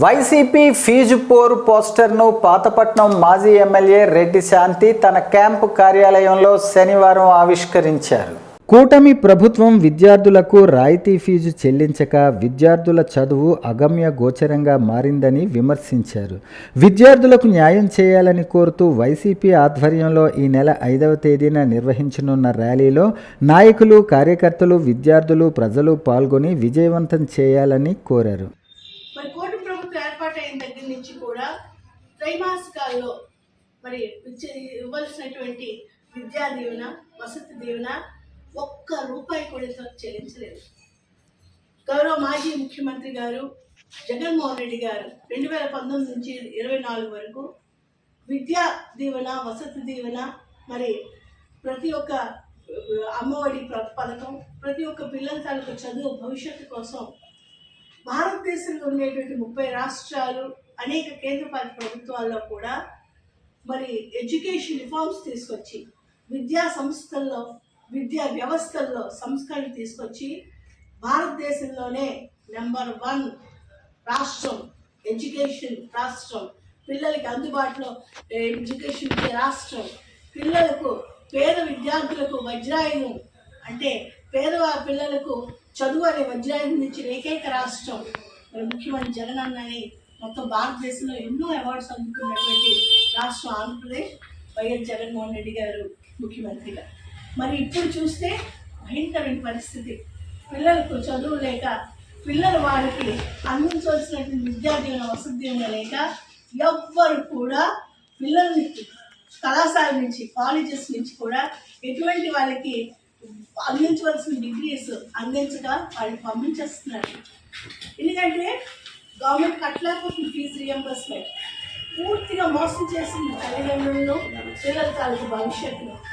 YCP fee పోరు పోస్టర్ను పాతపట్నం మాజీ ఎమ్మెల్యే రెడ్డి శాంతి తన క్యాంపు కార్యాలయంలో శనివారం ఆవిష్కరించారు. కూటమి ప్రభుత్వం విద్యార్థులకు రాయితీ ఫీజు చెల్లించక విద్యార్థుల చదువు అగమ్య గోచరంగా మారిందని విమర్శించారు. విద్యార్థులకు న్యాయం చేయాలని కోరుతూ వైసీపీ ఆధ్వర్యంలో ఈ నెల ఐదవ తేదీన నిర్వహించనున్న ర్యాలీలో నాయకులు కార్యకర్తలు విద్యార్థులు ప్రజలు పాల్గొని విజయవంతం చేయాలని కోరారు. ప్రభుత్వం దగ్గర నుంచి కూడా త్రైమాసికాల్లో మరి ఇవ్వాల్సినటువంటి విద్యా దీవెన వసతి దీవెన ఒక్క రూపాయి కూడా చెల్లించలేదు. గౌరవ మాజీ ముఖ్యమంత్రి గారు జగన్మోహన్ రెడ్డి గారు రెండు వేల పంతొమ్మిది నుంచి ఇరవై నాలుగు వరకు విద్యా దీవెన వసతి దీవెన మరి ప్రతి ఒక్క అమ్మఒడి పథకం ప్రతి ఒక్క పిల్లల తాలూకు చదువు భవిష్యత్తు కోసం భారతదేశంలో ఉండేటువంటి ముప్పై రాష్ట్రాలు అనేక కేంద్రపాలిత ప్రభుత్వాల్లో కూడా మరి ఎడ్యుకేషన్ రిఫార్మ్స్ తీసుకొచ్చి విద్యా సంస్థల్లో విద్యా వ్యవస్థల్లో సంస్కరణ తీసుకొచ్చి భారతదేశంలోనే నెంబర్ వన్ రాష్ట్రం ఎడ్యుకేషన్ రాష్ట్రం పిల్లలకి అందుబాటులో ఎడ్యుకేషన్ రాష్ట్రం పిల్లలకు పేద విద్యార్థులకు వజ్రాయుధం అంటే పేదవారి పిల్లలకు చదువు అనే వజ్రాయుధం నుంచి ఏకైక రాష్ట్రం. మరి ముఖ్యమంత్రి జగన్ అన్నని మొత్తం భారతదేశంలో ఎన్నో అవార్డ్స్ అందుకున్నటువంటి రాష్ట్రం ఆంధ్రప్రదేశ్ వైఎస్ జగన్మోహన్ రెడ్డి గారు ముఖ్యమంత్రిగా. మరి ఇప్పుడు చూస్తే భయంకరమైన పరిస్థితి. పిల్లలకు చదువు లేక పిల్లలు వాళ్ళకి అందించవలసినటువంటి విద్యార్థుల వసతి లేక ఎవ్వరు కూడా పిల్లల్ని కళాశాల నుంచి కాలేజెస్ నుంచి కూడా ఎటువంటి వాళ్ళకి అందించవలసిన డిగ్రీస్ అందించక వాళ్ళు పంపించేస్తున్నారు. ఎందుకంటే గవర్నమెంట్ కట్టలేకపోతుంది ఫీజు రియంబర్స్మెంట్ పూర్తిగా మోసం చేసింది తల్లిదండ్రులను పిల్లల తాలూకు భవిష్యత్తులో.